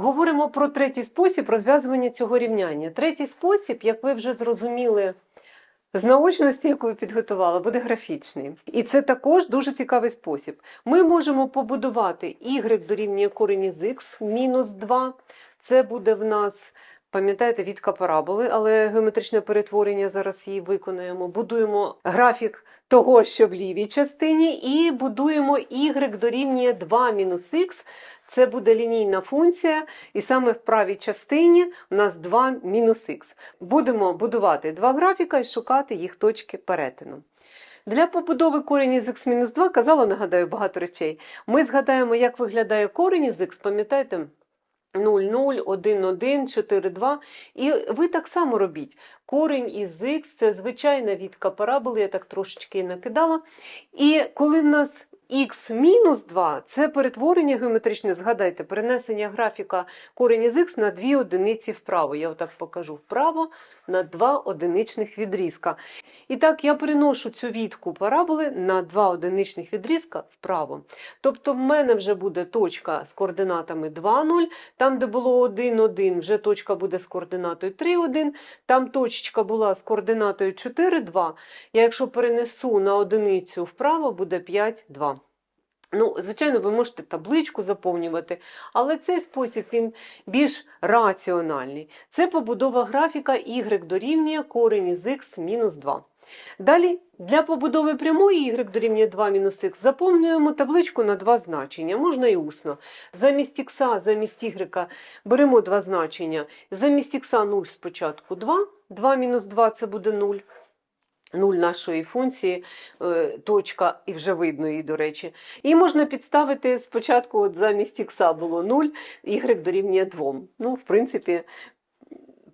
Говоримо про третій спосіб розв'язування цього рівняння. Третій спосіб, як ви вже зрозуміли з наочності, яку ви підготувала, буде графічний. І це також дуже цікавий спосіб. Ми можемо побудувати y дорівнює корені з x мінус 2. Це буде в нас. Пам'ятаєте, відка параболи, але геометричне перетворення зараз її виконаємо. Будуємо графік того, що в лівій частині, і будуємо y дорівнює 2 мінус х. Це буде лінійна функція, і саме в правій частині у нас 2 мінус х. Будемо будувати два графіка і шукати їх точки перетину. Для побудови корені із х-2 казала, нагадаю, багато речей. Ми згадаємо, як виглядає корінь із х, пам'ятаєте? 0, 0, 1, 1, 4, 2. І ви так само робіть. Корень із х це звичайна відка параболи, я так трошечки накидала. І коли в нас х мінус 2 це перетворення геометричне, згадайте, перенесення графіка корінь із х на дві одиниці вправо. Я отак покажу вправо на два одиничних відрізка. І так я переношу цю відку параболи на два одиничних відрізка вправо. Тобто в мене вже буде точка з координатами 2, 0, там, де було 1, 1, вже точка буде з координатою 3, 1, там точечка була з координатою 4, 2. Я якщо перенесу на одиницю вправо, буде 5, 2. Ну, звичайно, ви можете табличку заповнювати, але цей спосіб він більш раціональний. Це побудова графіка y дорівнює корень із х мінус 2. Далі, для побудови прямої y дорівнює 2 мінус х заповнюємо табличку на два значення, можна і усно. Замість х, замість y беремо два значення. Замість х 0 спочатку 2, 2 мінус 2 це буде 0. 0 нашої функції, е, точка, і вже видно її, до речі. І можна підставити спочатку, от замість х було 0, y дорівнює 2. Ну, в принципі,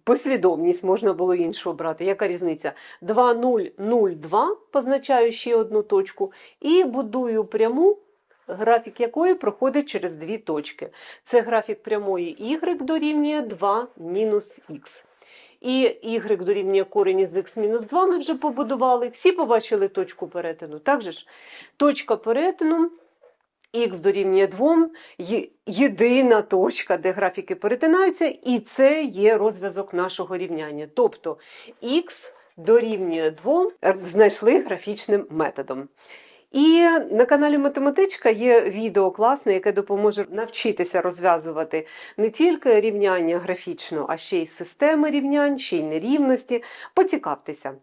послідовність можна було іншу обрати. Яка різниця? 2, 0, 0, 2, позначаю ще одну точку, і будую пряму, графік якої проходить через дві точки. Це графік прямої y дорівнює 2 мінус х. І y дорівнює корінь із х мінус 2 ми вже побудували. Всі побачили точку перетину. Так же ж, точка перетину х дорівнює 2, є- єдина точка, де графіки перетинаються, і це є розв'язок нашого рівняння. Тобто х дорівнює 2 знайшли графічним методом. І на каналі Математичка є відео класне, яке допоможе навчитися розв'язувати не тільки рівняння графічно, а ще й системи рівнянь, ще й нерівності. Поцікавтеся.